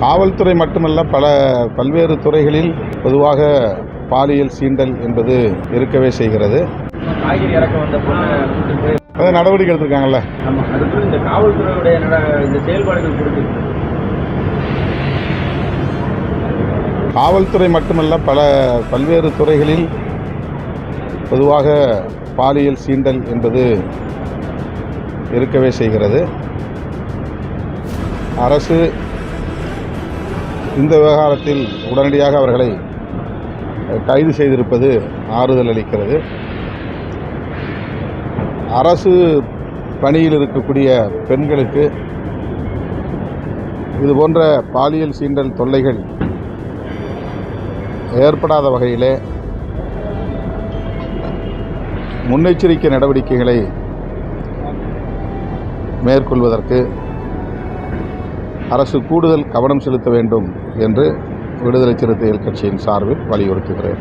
காவல்துறை மட்டுமல்ல பல பல்வேறு துறைகளில் பொதுவாக பாலியல் சீண்டல் என்பது இருக்கவே செய்கிறது. அதை நடவடிக்கை எடுத்திருக்காங்கல்ல. ஆமா அதுக்கு இந்த காவல்துறையுடைய நட- இந்த செயல்பாடுகள் குறித்து காவல்துறை மட்டுமல்ல பல பல்வேறு துறைகளில் பொதுவாக பாலியல் சீண்டல் என்பது இருக்கவே செய்கிறது. அரசு இந்த விவகாரத்தில் உடனடியாக அவர்களை கைது செய்திருப்பது ஆறுதல் அளிக்கிறது. அரசு பணியில் இருக்கக்கூடிய பெண்களுக்கு இது போன்ற பாலியல் சீண்டல் தொல்லைகள் ஏற்படாத வகையிலே முன்னெச்சரிக்கை நடவடிக்கைகளை மேற்கொள்வதற்கு அரசு கூடுதல் கவனம் செலுத்த வேண்டும் என்று விடுதலை சிறுத்தைகள் கட்சியின் சார்பில் வலியுறுத்துகிறேன்.